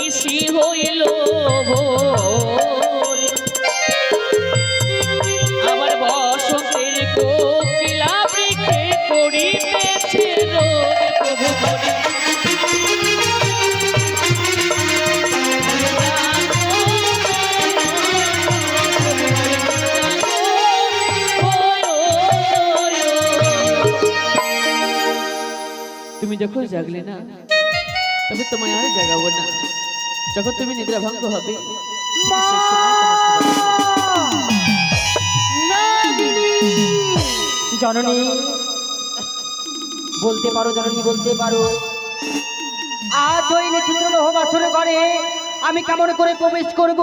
নিশি হইল আমার বসন্তের কোকিলা বৃক্ষে বলে তুমি যখন জাগলে না, তবে তোমায় আর জাগাবো না। যখন তুমি নিদ্রা ভঙ্গ হবে সেই সময় জননী! বলতে পারো জননী বলতে পারো। আজ ওই নিচিত্র লৌহ বাসর ঘরে আমি কেমন করে প্রবেশ করব?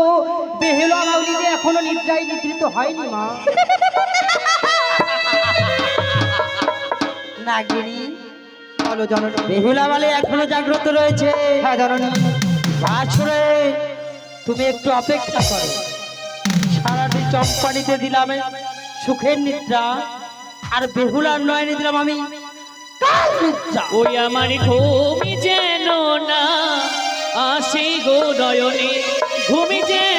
বেহুলা মাউলি যে এখনও নিদ্রায় নিদ্রিত হয়নি মা। নাগিনী বলো জননী। বেহুলা বলে এখনও জাগ্রত রয়েছে। হ্যাঁ জননী। বাছরে তুমি একটু অপেক্ষা করো। চম্পানিতে দিলাম সুখের নিদ্রা আর বেহুলার নয়নে দিলাম আমি ওই আমার ঘুমি যেন না আসি গো নয়নে ঘুমি যেন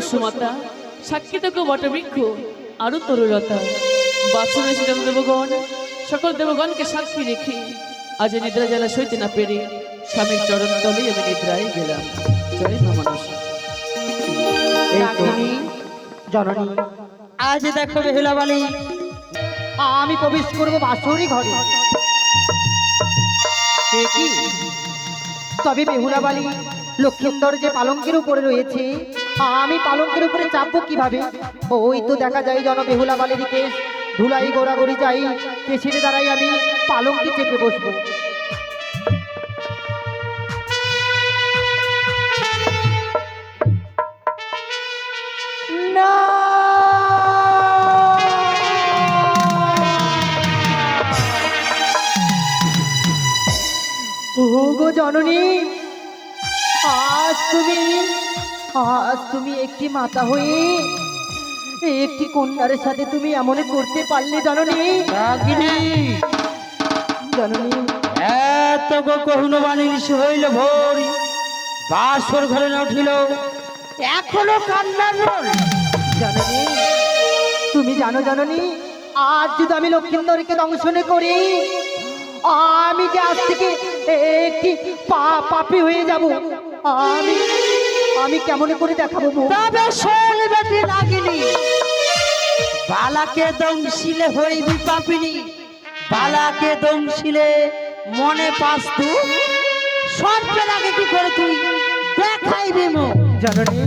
বসুমাতা সাক্ষী দেখো বটবৃক্ষ আরও তরুলতা। বাসন এসে দেবগণ সকল দেবগণকে সাক্ষী রেখে আজ নিদ্রা জ্বালা সইতে না পেরে স্বামীর চরণ তলে আমি নিদ্রায় গেলাম। জয় মা মনসা। এই তো, নাগিনী জননী আজ দেখো বেহুলা বালি আমি প্রবেশ করব বাসরি ঘরে। এ কি? বালি বেহুলাবালি লক্ষ্মীন্দর যে পালঙ্কের উপরে রয়েছে। আমি পালঙ্কের উপরে চাপবো কীভাবে? ওই তো দেখা যায় জন বেহুলাবালির কেস ধুলাই গোড়াগড়ি যাই কেসির দ্বারাই আমি পালঙ্কে চেপে বসবো। জননী, আজ তুমি আজ তুমি একটি মাতা হয়ে একটি কন্যার সাথে তুমি এমন করতে পারলে জননী? জননী? এত গো কহুন বাণীর হইল ভোর। বাসর ঘরে না উঠিল এখনও কান্নার রোল। জননী? তুমি জানো জননী? আজ যদি আমি লক্ষ্মীন্দরকে দংশন করি আমি যে আজ থেকে একটি পা পাপি হয়ে যাব। আমি আমি কেমন করে দেখাবো? তবে শোন বেটি বালাকে দংশিলে হইবি পাপিনি বালাকে দংশিলে মনে পাস তু। সর্পের আগে কি করে তুই দেখাইবি মো? জননী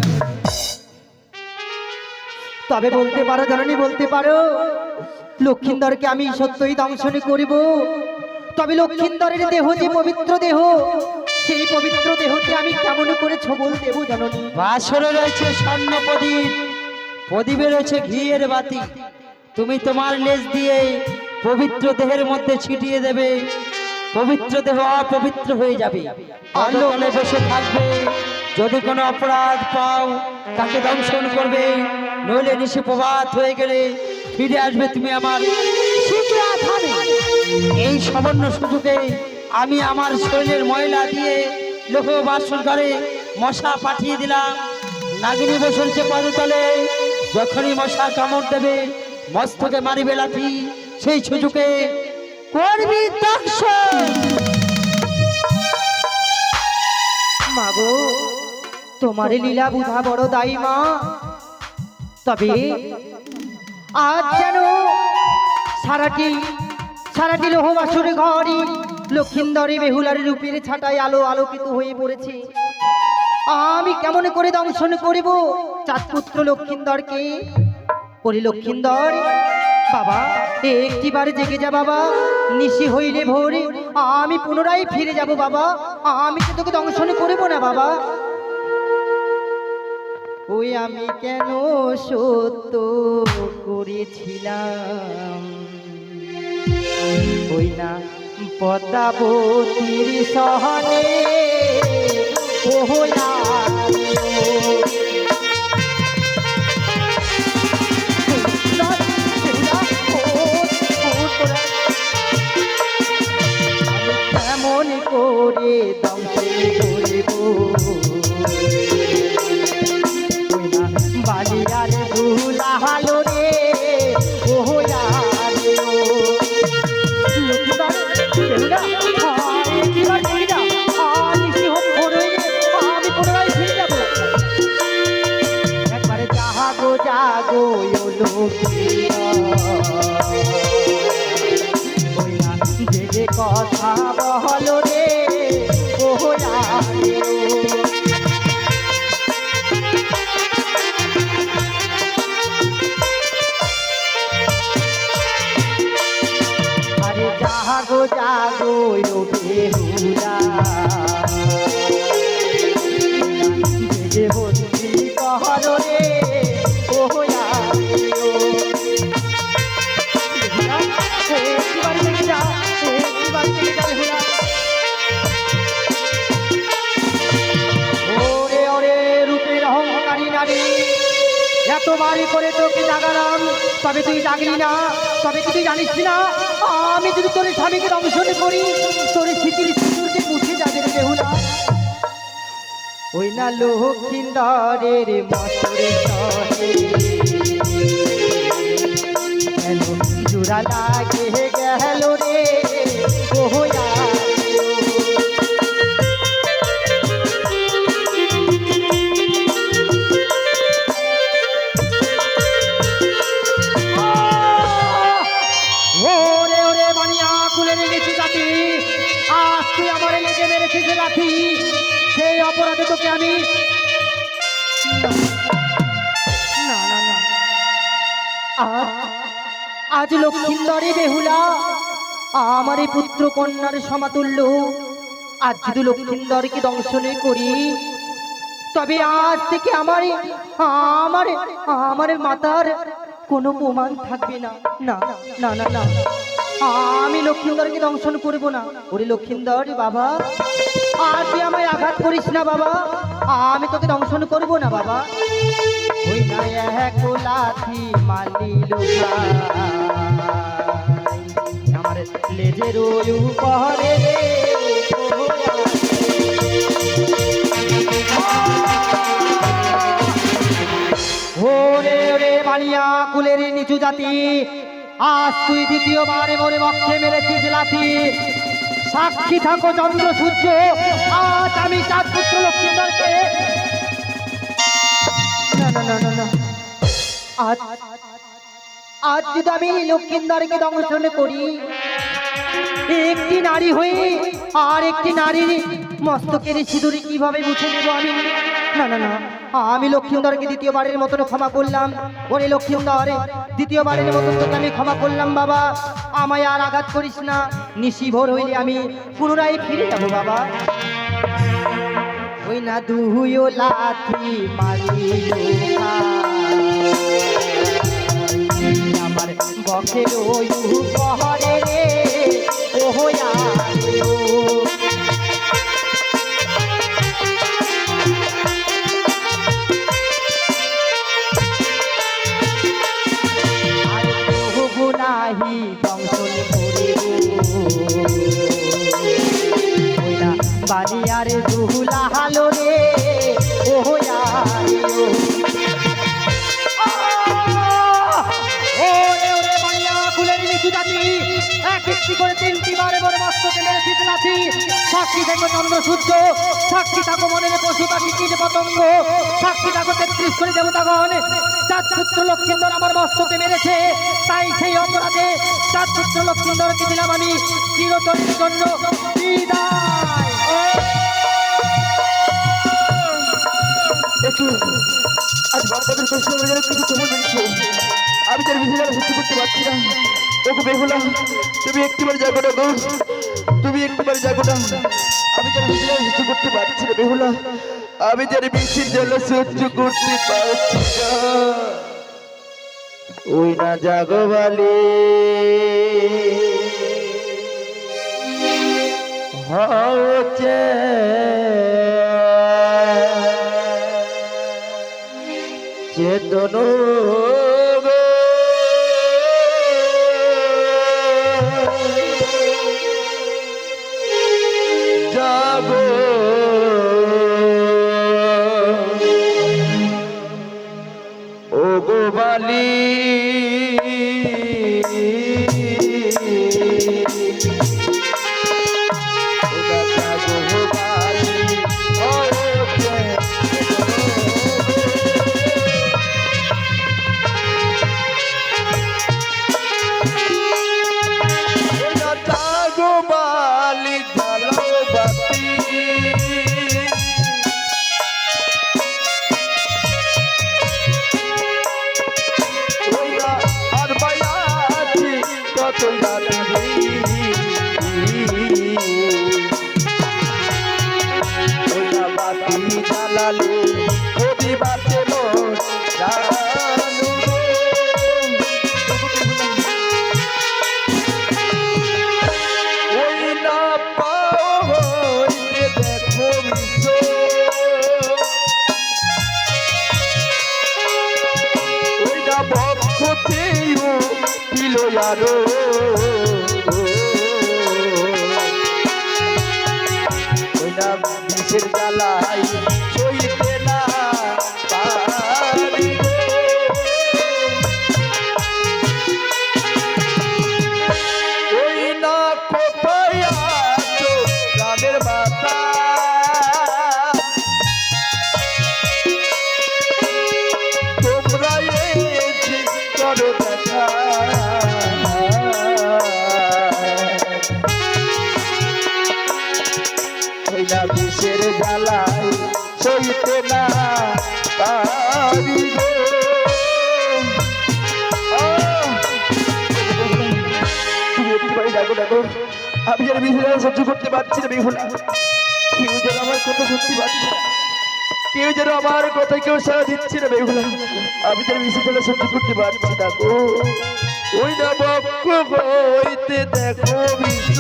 তবে বলতে পারো জননী বলতে পারো লক্ষিন্দরকে আমি সত্যই দংশনী করিব। তবে লক্ষিন্দরের দেহ যে পবিত্র দেহ সেই পবিত্র দেহতে আমি কেমন করে ছবল দেব জননী বাসরে রয়েছে স্বর্ণ প্রদীপ, প্রদীপে রয়েছে ঘিয়ের বাতি। তুমি তোমার লেজ দিয়ে পবিত্র দেহের মধ্যে ছিটিয়ে দেবে। পবিত্র দেহ অপবিত্র হয়ে যাবে। আলোলে বসে থাকবে। যদি কোনো অপরাধ পাও, তাকে দংশন করবে। নইলে নিশে প্রভাত হয়ে গেলে ফিরে আসবে তুমি আমার এই সামান্য সুযোগে আমি আমার শরীরের ময়লা দিয়ে লোহ বাসন করে মশা পাঠিয়ে দিলাম। নাগিনী বসলছে পদতলে যখনই মশা কামড় দেবে, মস্তকে মারিবে লাঠি। সেই সুযোগে করবি মাগো, তোমার লীলা বুঝা বড় দায়ী মা। তবে আজ যেন সারাটি সারাটি লোহ বাসুর ঘরই লক্ষিন্দরী বেহুলার রূপের ছাটায় আলো আলোকিত হয়ে পড়েছে। আমি কেমন করে দংশন করিব? চাঁদপুত্র লক্ষিন্দরকে। ওরে লক্ষিন্দর, বাবা, একটিবার জেগে যা বাবা, নিশি হইলে ভোরে। আমি পুনরায় ফিরে যাব বাবা, আমি তো তোকে দংশন করিব না বাবা। ওই আমি কেন সত্য করেছিলাম? ওই না পদ্মাবতীর সহনে ও কেমন করে দংশন করিব? বাড়ি করে তোকে জাগালাম। তবে তুই জাগলি না, তবে কি তুই জানিস না আমি যদি তোর স্বামীকে দংশন করি, তোর স্মৃতির সিঁদুরকে মুছে যাবে বেহুলা। ওই না লক্ষিন্দরের মতরে জোড়া লাগে গেল রে? ওহয়া আজ তুই আমার লেগে মেরেছিস লাথি সেই অপরাধে তোকে আমি না আজ লক্ষ্মীন্দরে বেহুলা আমার এই পুত্র কন্যার সমাতুল্য। আজ যদি লক্ষ্মীন্দরকে দংশনে করি, তবে আজ থেকে আমার আমার আমার মাতার কোনো প্রমাণ থাকবে না। না না না না। আমি লক্ষিন্দরকে দংশন করব না। ওরে লক্ষ্মীন্দর বাবা আজ তুই আমায় আঘাত করিস না বাবা। আমি তোকে দংশন করব না বাবা। আমার লেজের ওরে ওরে বানিয়া কুলের নিচু জাতি আজ তুই দ্বিতীয়বারে মরে বক্ষে মেরেছিস লাথি। সাক্ষী থাকো চন্দ্র সূর্য, আজ আমি চাঁদ পুত্র লক্ষ্মীন্দরকে না না না না। আজ আজ যদি আমি লক্ষ্মীন্দরকে দংশন করি, একটি নারী হয়ে আর একটি নারীর মস্তকের সিঁদুরে কীভাবে মুছে দেবো আমি? না না না। আমি লক্ষ্মীন্দরকে দ্বিতীয়বারের মতন ক্ষমা করলাম। ওরে লক্ষ্মীন্দর দ্বিতীয়বারের মতন তোকে আমি ক্ষমা করলাম বাবা। আমায় আর আঘাত করিস না, নিশি ভোর হইলে আমি পুনরায় ফিরে যাব বাবা। ওই না দুহুয়ো লাথি আমার বকের রে ও হালো রে, ও নিচু একটি করে তিনটি বারে বড় মস্তকে মেরে চিতলাছি সাক্ষী থাকো চন্দ্র সূর্য, সাক্ষী থাকো মনের পশু পাখি কীট পতঙ্গ। সাক্ষী থাকো তেত্রিশ করে দেবতাগণ। চার পুত্র লক্ষ্মীন্দর আমার মস্তকে মেরেছে। তাই সেই অপরাধে চার পুত্র লক্ষ্মীন্দরকে দিলাম আমি চিরতরের জন্য। বিদায়। একটু আজ বাচ্চাদের কষ্ট হয়ে গেলে কিন্তু তোমার বেরিয়েছো আমি তার বিধিটা সহ্য করতে পারছি না। ওকে বেহুলা তুমি একটিবার যাব না গো তুমি একটিবার যাব না আমি তার বিধিটা সহ্য করতে পারছি না। বেহুলা আমি তার মিষ্টির জন্য সহ্য করতে পারছি না। ওই না জাগো বালি। হচ্ছে ধনু ছিল আরও সইতে না পারি আমি আর বিহুলা সহ্য করতে পারছি না বিহুলা কেউ যেন আমার কথা শুনতে পারছে না। কেউ যেন আমার কথা কেউ সারা দিচ্ছে না বেহুলা আমি যেন মিশে ফেলে সহ্য করতে পারছি না গো ওই না বক্ষ হইতে দেখো বিশ্ব।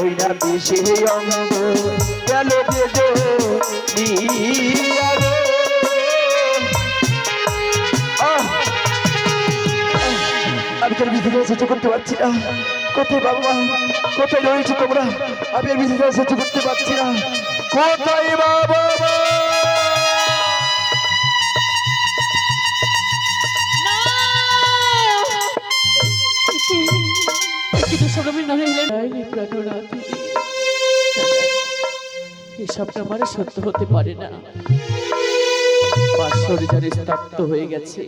ওই অঙ্গ সহ্য করতে পারছি না। কোথায় বাবা? কোথায় রয়েছে তোমরা? আমি আর সহ্য করতে পারছি না। কোথায় বাবা? আমার সত্য হতে পারে না হয়ে গেছে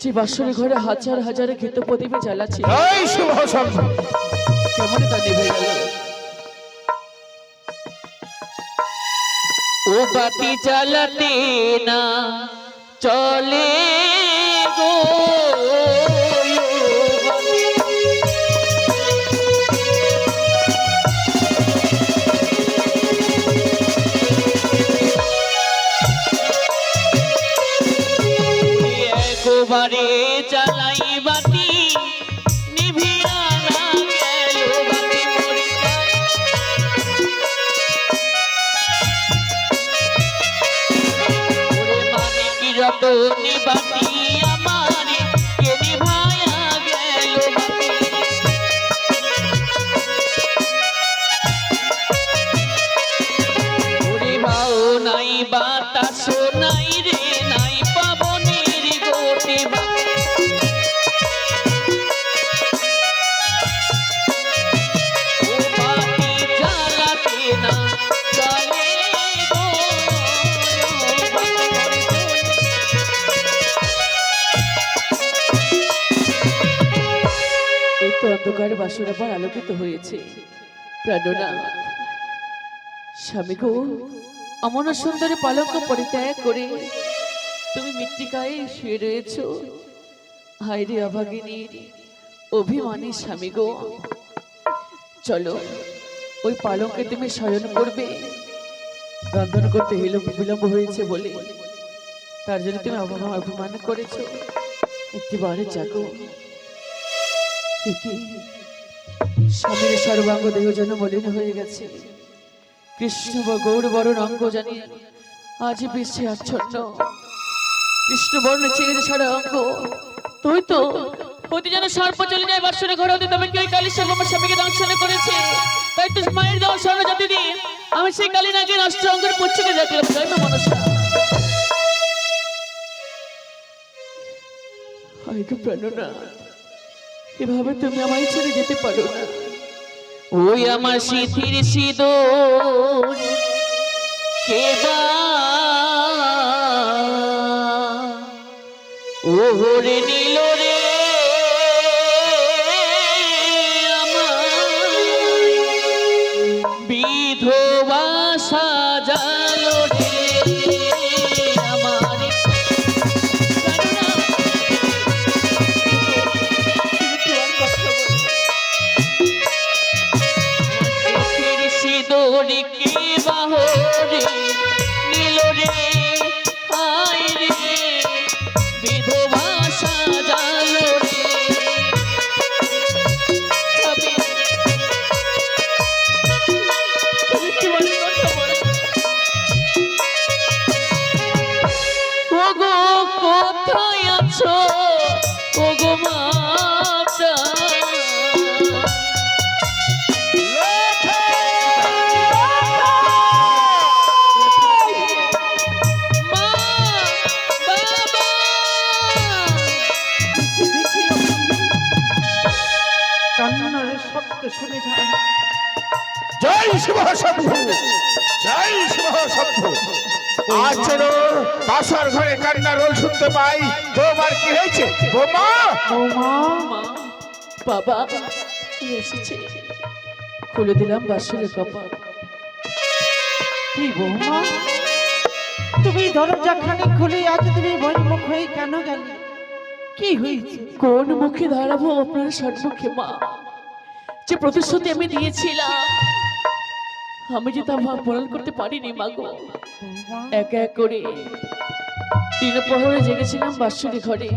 যে বাসর ঘরে হাজার হাজার ঘৃত প্রদীপে জ্বালাচ্ছে কেমন গেল ও বাতি জ্বালাতে না চলে গো একবারে চালাই বাতি নিভিয়া না গেল বাতি বাসর আবার আলোকিত হয়েছে। প্রাণনা স্বামী গো, অমন সুন্দরী পালক পরিত্যাগ করে তুমি মৃত্তিকায় শুয়ে রয়েছ। হাইরে অভাগিনীর অভিমানী স্বামী গো। চলো, ওই পালঙ্কে তুমি শয়ন করবে। রন্ধন করতে বিলম্ব বিলম্ব হয়েছে বলে। তার জন্য তুমি অপমান করেছ। একটিবারে জাগো। একে স্বামীর সর্বাঙ্গ দেহ যেন মলিন হয়ে গেছে। কৃষ্ণ গৌর বরণ অঙ্গ জানি আজ বিশ্বে আচ্ছন্ন। কৃষ্ণ বর্ণ ছেড়ে সারা অঙ্গ। তুই তো হতে যেন সর্প চলে যায় বাসনে ঘর হতে তবে কি কালী সর্ব আমার স্বামীকে দংশন করেছে। তাই তো মায়ের দেওয়া স্বর্ণ জাতি দিয়ে আমি সেই কালী নাকি অষ্ট অঙ্গের পুচ্ছকে দেখলাম জয় মা মনসা গো প্রাণনাথ এভাবে তুমি আমায় ছেড়ে যেতে পারো না। ওই আমার শিথির শীত কেবা ওহরে নীল আজ যেন বাসার ঘরে কান্নার রোল শুনতে পাই। তোমার কি হয়েছে? বৌমা? বাবা এসেছে? খুলে দিলাম বাসুরের কপাল। কি বৌমা? তুমি দরজা খানি খুলে আজ তুমি হয়ে কেন গেলে? কি হয়েছে? কোন মুখে দাঁড়াবো আপনার সম্মুখে মা? যে প্রতিশ্রুতি আমি দিয়েছিলাম আমি যে তা পূরণ করতে পারিনি, মা গো। বৌমা এক এক করে তিন প্রহরে জেগেছিলাম বাসুরি ঘরে।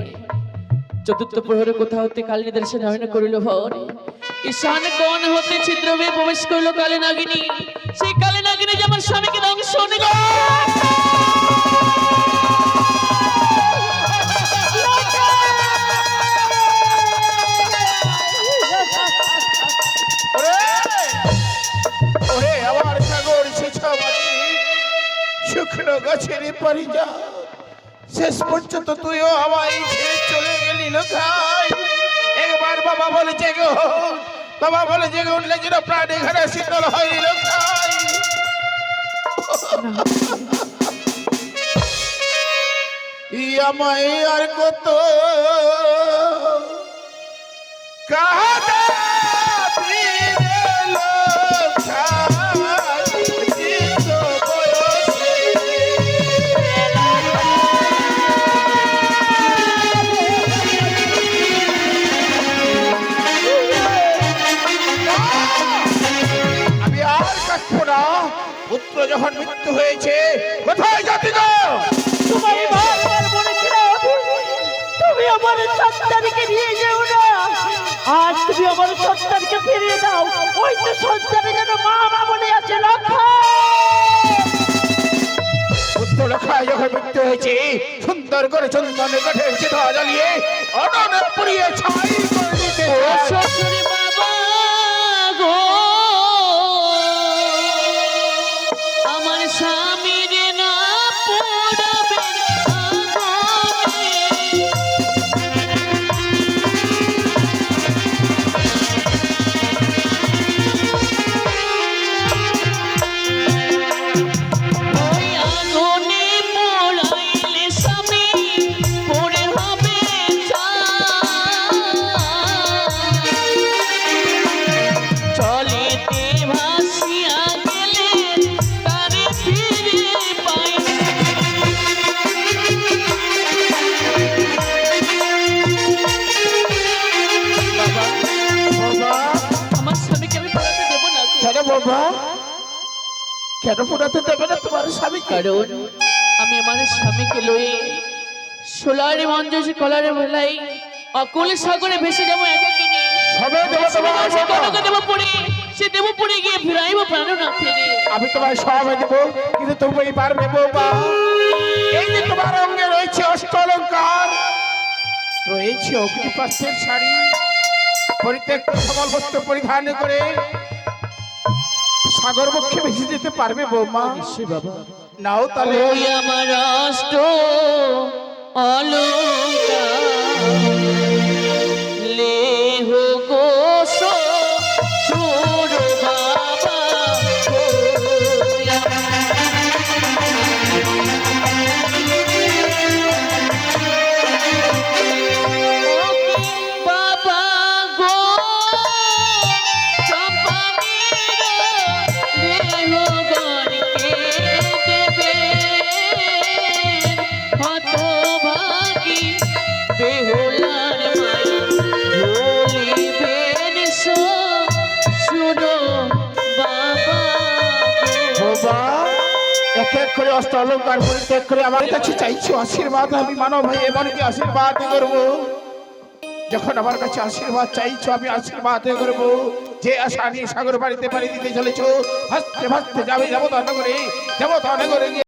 চতুর্থ প্রহরে কোথাও হতে কাল নিদর্শন হয়না করিল ভর ঈশান কোন হতে ছিদ্রবে প্রবেশ করল কালে নাগিনী। সেই কালে নাগিনী যে আমার স্বামীকে দংশন বাড়ি যা। শেষ পর্যন্ত তুইও আমায় ছেড়ে চলে গেলি না খাই। একবার বাবা বলে গো বাবা বলে যে গো উঠলে যেন প্রাণে ঘরে শীতল হয় লোকাই আমায় আর কত কাহাদা লোকা যখন মৃত্যু হয়েছে কোথায় তোমায় বারবার বলেছিলাম তুমি আমার সন্তানকে নিয়ে যেও না। আজ তুমি আমার সন্তানকে ফিরিয়ে দাও। ওই তো সন্তানের যেন মা মা বলে আছে লক্ষ্য! পুত্র যখন মৃত্যু হয়েছে সুন্দর করে চন্দনে কাঠের চিতা জ্বালিয়ে অননে পুড়িয়ে ছাই করে দিতে শ্বশুর বাবা গো সোলারে মঞ্জসে কলারে ভেলাই। অকুল সাগরে ভেসে যাব একাকিনী। সবে দেবো তোমার সে বাবা। কনকে দেবো পড়ে সে দেবো পড়ে গিয়ে ফিরাইবো প্রাণ না ফিরে আমি তোমার সবে দেবো কিন্তু তুমি পারবে বাবা এই যে তোমার অঙ্গে রয়েছে অষ্ট অলঙ্কার। রয়েছে অগ্নিপাত্রের শাড়ি। পরিত্যক্ত সবল বস্ত্র পরিধান করে সাগর বক্ষে ভেসে যেতে পারবে বৌমা। বাবা। নাও তাহলে। আমার অষ্ট অলঙ্কার অলঙ্কার পরিত্যাগ করে আমার কাছে চাইছো, আশীর্বাদ, আমি মানব ভাই এমনকি আশীর্বাদ করব। যখন আমার কাছে আশীর্বাদ চাইছো, আমি আশীর্বাদ করব। যে আশা নিয়ে সাগর বাড়িতে পাড়ি দিতে চলেছো, ভাসতে ভাসতে যাবে যাব তা করে যাব তা করে